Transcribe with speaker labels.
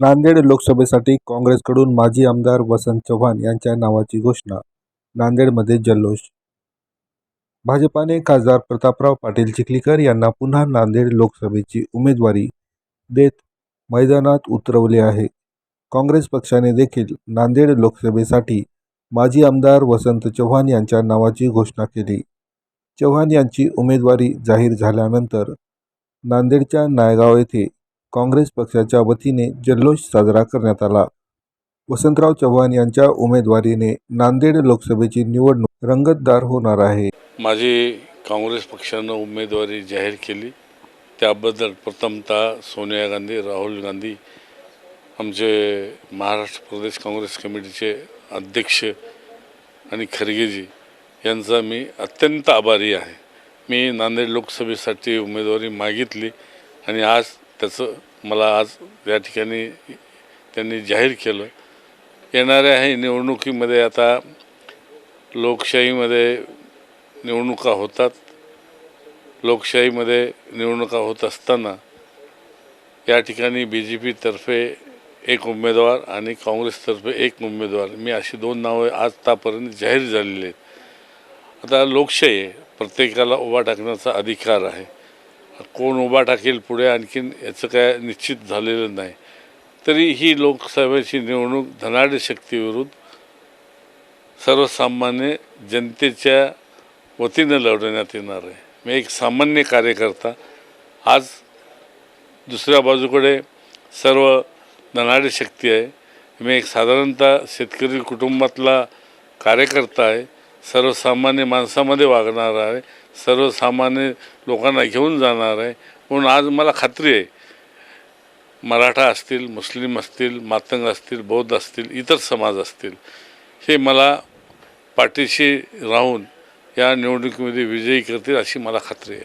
Speaker 1: नांदेड लोकसभेसाठी काँग्रेसकडून माजी आमदार वसंत चव्हाण यांच्या नावाची घोषणा नांदेडमध्ये जल्लोष. भाजपाने खासदार प्रतापराव पाटील चिखलीकर यांना पुन्हा नांदेड लोकसभेची उमेदवारी देत मैदानात उतरवले आहे. काँग्रेस पक्षाने देखील नांदेड लोकसभेसाठी माजी आमदार वसंत चव्हाण यांच्या नावाची घोषणा केली. चव्हाण यांची उमेदवारी जाहीर झाल्यानंतर नांदेडच्या नायगाव येथे काँग्रेस पक्षाच्या वतीने जल्लोष साजरा करण्यात आला. वसंतराव चव्हाण यांच्या उमेदवारीने नांदेड लोकसभेची निवडणूक रंगतदार होणार आहे.
Speaker 2: माझी काँग्रेस पक्षानं उमेदवारी जाहीर केली. त्याबद्दल प्रथमतः सोनिया गांधी राहुल गांधी आमचे महाराष्ट्र प्रदेश काँग्रेस कमिटीचे अध्यक्ष आणि खरगेजी यांचा मी अत्यंत आभारी आहे. मी नांदेड लोकसभेसाठी उमेदवारी मागितली आणि आज त्याचं मला आज या ठिकाणी त्यांनी जाहीर केलं. येणाऱ्या हे निवडणुकीमध्ये आता लोकशाहीमध्ये निवडणुका होतात. लोकशाहीमध्ये निवडणुका होत असताना या ठिकाणी बी जे पीतर्फे एक उमेदवार आणि काँग्रेसतर्फे एक उमेदवार. मी अशी दोन नावं आजतापर्यंत जाहीर झालेली आहेत. आता लोकशाही प्रत्येकाला उभा टाकण्याचा अधिकार आहे. कोण उभा टाकेल पुढे आणखीन याचं काय निश्चित झालेलं नाही. तरी ही लोकसभेची निवडणूक धनाढ्य शक्तीविरुद्ध सर्वसामान्य जनतेच्या वतीनं लढवण्यात येणार आहे. मी एक सामान्य कार्यकर्ता आज दुसऱ्या बाजूकडे सर्व धनाढ्य शक्ती आहे. मी एक साधारणतः शेतकरी कुटुंबातला कार्यकर्ता आहे. सर्वसामान्य माणसामध्ये वागणार आहे सर्वसामान्य लोकांना घेऊन जाणार आहे. म्हणून आज मला खात्री आहे मराठा असतील मुस्लिम असतील मातंग असतील बौद्ध असतील इतर समाज असतील हे मला पाठीशी राहून या निवडणुकीमध्ये विजयी करतील अशी मला खात्री आहे.